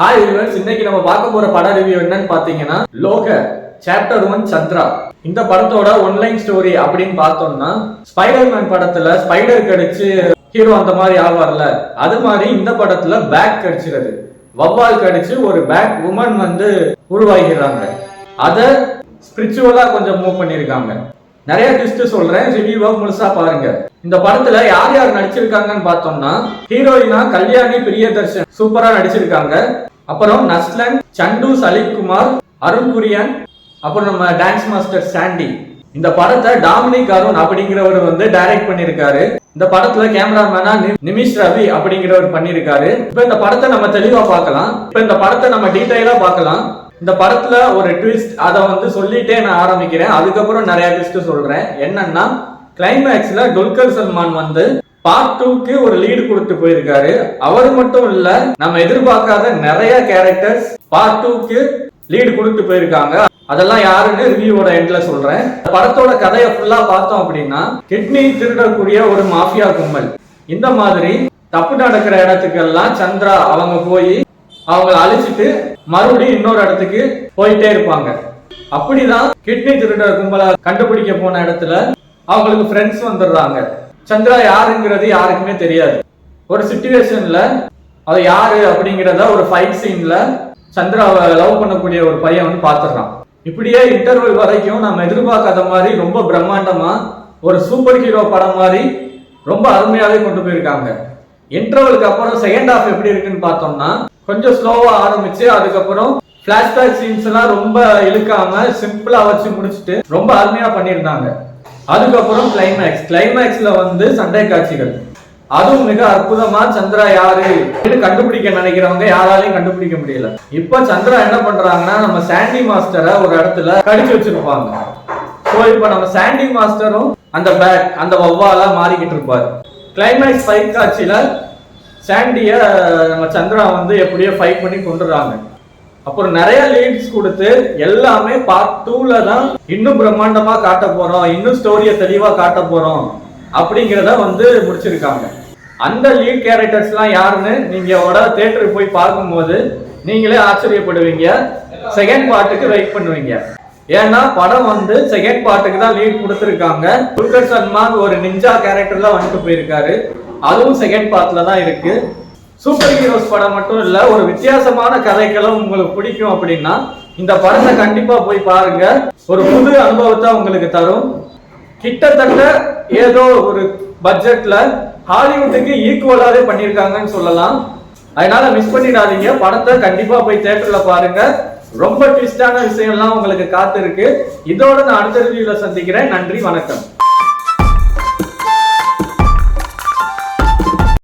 Hi viewers இன்னைக்கு நம்ம பார்க்க போற பட ரிவ்யூ என்னன்னு பாத்தீங்கன்னா லோக சாப்டர் ஒன் சந்திரா. இந்த படத்தோட ஒன்லைன் ஸ்டோரி அப்படின்னு பார்த்தோம்னா ஸ்பைடர்மேன் படத்துல ஸ்பைடர் கடிச்சு ஹீரோ அந்த மாதிரி ஆவார்ல. அது மாதிரி இந்த படத்துல பேக் கடிச்சிருது. வவ்வால் கடிச்சு ஒரு பேக் உமன் வந்து உருவாகிறாங்க. அத ஸ்பிரிச்சுவலா கொஞ்சம் மூவ் பண்ணிருக்காங்க. நிறைய ட்விஸ்ட் சொல்றேன் ரிவ்யூவா முழுசா பாருங்க. இந்த படத்துல யார் யார் நடிச்சிருக்காங்கன்னு பார்த்தோம்னா ஹீரோயினா கல்யாணி பிரியதர்ஷன் சூப்பரா நடிச்சிருக்காங்க. அப்புறம் நஸ்லன் சண்டு சலிகுமார் அருண் குரியன் அப்புறம் நம்ம டான்ஸ் மாஸ்டர் சாண்டி. இந்த படத்தை டாமினிக் அருண் அப்படிங்கிறவர் வந்து டைரக்ட் பண்ணியிருக்காரு. இந்த படத்துல கேமராமேனா நிமிஷ் ரவி அப்படிங்கிறவர் பண்ணியிருக்காரு. இப்ப இந்த படத்தை நம்ம தெளிவா பார்க்கலாம். இப்ப இந்த படத்தை நம்ம டீட்டெயிலா பார்க்கலாம். இந்த படத்துல ஒரு ட்விஸ்ட் அதை வந்து சொல்லிட்டே நான் ஆரம்பிக்கிறேன். அதுக்கப்புறம் நிறைய ட்விஸ்ட் சொல்றேன். என்னன்னா கிளைமேக்ஸ்ல துல்கர் சல்மான் வந்து பார்ட் டூக்கு ஒரு லீடு கொடுத்து போயிருக்காரு. அவர் மட்டும் இல்ல நம்ம எதிர்பார்க்காத நிறைய கேரக்டர்ஸ் பார்ட் டூக்கு லீடு கொடுத்து போயிருக்காங்க. அதெல்லாம் யாருன்னு ரிவ்யூவோட எண்ட்ல சொல்றேன். படத்தோட கதையை ஃபுல்லா பார்த்தோம் அப்படின்னா கிட்னி திருடக்கூடிய ஒரு மாஃபியா கும்பல். இந்த மாதிரி தப்பு நடக்கிற இடத்துக்கெல்லாம் சந்திரா அவங்க போய் அவங்கள அழிச்சிட்டு மறுபடியும் இன்னொரு இடத்துக்கு போயிட்டே இருப்பாங்க. அப்படிதான் கிட்னி திருடர் கும்பலை கண்டுபிடிக்க போன இடத்துல அவங்களுக்கு ஃப்ரெண்ட்ஸ் வந்துடுறாங்க. சந்திரா யாருங்கிறது யாருக்குமே தெரியாது. ஒரு சுச்சுவேஷன்ல அது யாரு அப்படிங்கிறத ஒரு ஃபைட் சீன்ல சந்திராவை லவ் பண்ணக்கூடிய ஒரு பையன் வந்து பார்த்துடுறான். இப்படியே இன்டர்வல் வரைக்கும் நம்ம எதிர்பார்க்காத மாதிரி ரொம்ப பிரம்மாண்டமா ஒரு சூப்பர் ஹீரோ படம் மாதிரி ரொம்ப அருமையாவே கொண்டு போயிருக்காங்க. இன்டர்வலுக்கு அப்புறம் செகண்ட் ஹாஃப் எப்படி இருக்குன்னு பார்த்தோம்னா கொஞ்சம் ஸ்லோவா ஆரம்பிச்சு அதுக்கப்புறம் பிளாஷ்பேக் சீன்ஸ் எல்லாம் ரொம்ப இழுக்காம சிம்பிளா வச்சு முடிச்சுட்டு ரொம்ப அருமையா பண்ணியிருந்தாங்க. அதுக்கப்புறம் கிளைமேக்ஸ் கிளைமேக்ஸ்ல வந்து சண்டை காட்சிகள். அதுவும் மிக அற்புதமா சந்திரா யாரு அப்படின்னு கண்டுபிடிக்க நினைக்கிறவங்க யாராலையும் கண்டுபிடிக்க முடியல. இப்ப சந்திரா என்ன பண்றாங்கன்னா நம்ம சாண்டி மாஸ்டரை ஒரு இடத்துல கடிச்சு வச்சிருப்பாங்க. ஸோ இப்ப நம்ம சாண்டி மாஸ்டரும் அந்த பேக் அந்த வவ்வாலா மாறிக்கிட்டு இருப்பாரு. கிளைமேக்ஸ் ஃபைட் காட்சியில சாண்டிய நம்ம சந்திரா வந்து எப்படியோ ஃபைட் பண்ணி கொண்டுறாங்க அப்புறம் நிறைய லீட்ஸ் கொடுத்து எல்லாமே பார்ட் டூல தான் இன்னும் பிரம்மாண்டமா காட்ட போறோம் இன்னும் ஸ்டோரியை தெளிவா காட்ட போறோம் அப்படிங்கிறத வந்து முடிச்சிருக்காங்க. அந்த லீட் கேரக்டர்ஸ்லாம் யாருன்னு நீங்க உட தேட்டருக்கு போய் பார்க்கும்போது நீங்களே ஆச்சரியப்படுவீங்க. செகண்ட் பார்ட்டுக்கு வெயிட் பண்ணுவீங்க. ஏன்னா படம் வந்து செகண்ட் பார்ட்டுக்கு தான் லீட் கொடுத்துருக்காங்க. துல்கர் சல்மான் ஒரு நிஞ்சா கேரக்டர்ல வந்துட்டு போயிருக்காரு. அதுவும் செகண்ட் பார்ட்ல தான் இருக்கு. சூப்பர் ஹீரோஸ் படம் மட்டும் இல்ல ஒரு வித்தியாசமான கதைகளும் உங்களுக்கு பிடிக்கும் அப்படின்னா இந்த படத்தை கண்டிப்பா போய் பாருங்க. ஒரு புது அனுபவத்தை உங்களுக்கு தரும். கிட்டத்தட்ட ஏதோ ஒரு பட்ஜெட்ல ஹாலிவுட்டுக்கு ஈக்குவலாவே பண்ணியிருக்காங்கன்னு சொல்லலாம். அதனால மிஸ் பண்ணிடாதீங்க. படத்தை கண்டிப்பா போய் தியேட்டர்ல பாருங்க. ரொம்ப ட்விஸ்டான விஷயம்லாம் உங்களுக்கு காத்திருக்கு. இதோட நான் அடுத்த ரிவ்யூல சந்திக்கிறேன். நன்றி வணக்கம்.